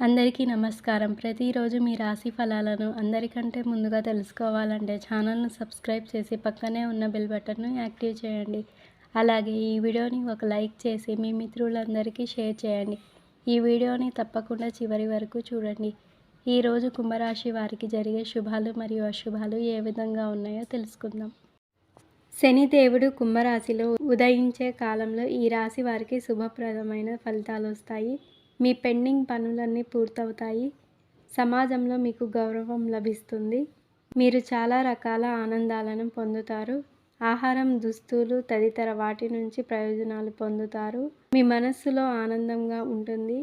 అందరికీ నమస్కారం. ప్రతిరోజు మీ రాశి ఫలాలను అందరికంటే ముందుగా తెలుసుకోవాలంటే ఛానల్ను సబ్స్క్రైబ్ చేసి పక్కనే ఉన్న బెల్ బటన్ను యాక్టివ్ చేయండి. అలాగే ఈ వీడియోని ఒక లైక్ చేసి మీ మిత్రులందరికీ షేర్ చేయండి. ఈ వీడియోని తప్పకుండా చివరి వరకు చూడండి. ఈరోజు కుంభరాశి వారికి జరిగే శుభాలు మరియు అశుభాలు ఏ విధంగా ఉన్నాయో తెలుసుకుందాం. శనిదేవుడు కుంభరాశిలో ఉదయించే కాలంలో ఈ రాశి వారికి శుభప్రదమైన ఫలితాలు వస్తాయి. మీ పెండింగ్ పనులన్నీ పూర్తవుతాయి. సమాజంలో మీకు గౌరవం లభిస్తుంది. మీరు చాలా రకాల ఆనందాలను పొందుతారు. ఆహారం దుస్తులు తదితర వాటి నుంచి ప్రయోజనాలు పొందుతారు. మీ మనస్సులో ఆనందంగా ఉంటుంది.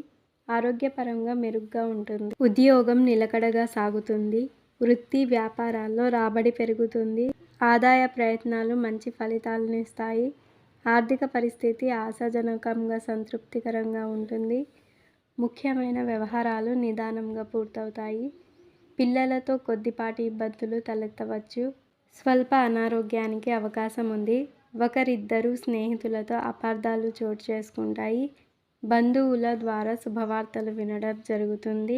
ఆరోగ్యపరంగా మెరుగ్గా ఉంటుంది. ఉద్యోగం నిలకడగా సాగుతుంది. వృత్తి వ్యాపారాల్లో రాబడి పెరుగుతుంది. ఆదాయ ప్రయత్నాలు మంచి ఫలితాలను ఇస్తాయి ఆర్థిక పరిస్థితి ఆశాజనకంగా సంతృప్తికరంగా ఉంటుంది. ముఖ్యమైన వ్యవహారాలు నిదానంగా పూర్తవుతాయి. పిల్లలతో కొద్దిపాటి ఇబ్బందులు తలెత్తవచ్చు. స్వల్ప అనారోగ్యానికి అవకాశం ఉంది. ఒకరిద్దరు స్నేహితులతో అపార్థాలు చోటు చేసుకుంటాయి. బంధువుల ద్వారా శుభవార్తలు వినడం జరుగుతుంది.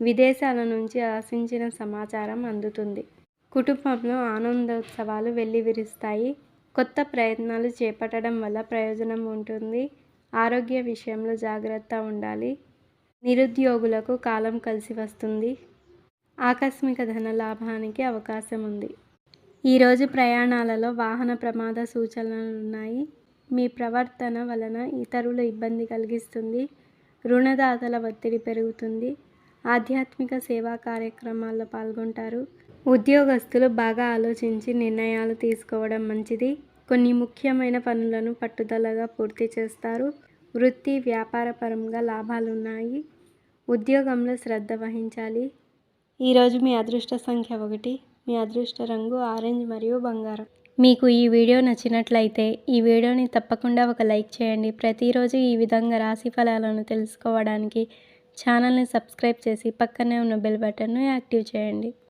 విదేశాల నుంచి ఆశించిన సమాచారం అందుతుంది. కుటుంబంలో ఆనందోత్సవాలు వెల్లివిరుస్తాయి. కొత్త ప్రయత్నాలు చేపట్టడం వల్ల ప్రయోజనం ఉంటుంది. ఆరోగ్య విషయంలో జాగ్రత్త ఉండాలి. నిరుద్యోగులకు కాలం కలిసి వస్తుంది. ఆకస్మిక ధన లాభానికి అవకాశం ఉంది ఈరోజు ప్రయాణాలలో వాహన ప్రమాద సూచనలు ఉన్నాయి మీ ప్రవర్తన వలన ఇతరులు ఇబ్బంది కలిగిస్తుంది. రుణదాతల ఒత్తిడి పెరుగుతుంది. ఆధ్యాత్మిక సేవా కార్యక్రమాల్లో పాల్గొంటారు. ఉద్యోగస్తులు బాగా ఆలోచించి నిర్ణయాలు తీసుకోవడం మంచిది. కొన్ని ముఖ్యమైన పనులను పట్టుదలగా పూర్తి చేస్తారు. వృత్తి వ్యాపారపరంగా లాభాలున్నాయి. ఉద్యోగంలో శ్రద్ధ వహించాలి. ఈరోజు మీ అదృష్ట సంఖ్య ఒకటి. మీ అదృష్ట రంగు ఆరెంజ్ మరియు బంగారం. మీకు ఈ వీడియో నచ్చినట్లయితే ఈ వీడియోని తప్పకుండా ఒక లైక్ చేయండి. ప్రతిరోజు ఈ విధంగా రాశి ఫలాలను తెలుసుకోవడానికి ఛానల్ని సబ్స్క్రైబ్ చేసి పక్కనే ఉన్న బెల్ బటన్ను యాక్టివ్ చేయండి.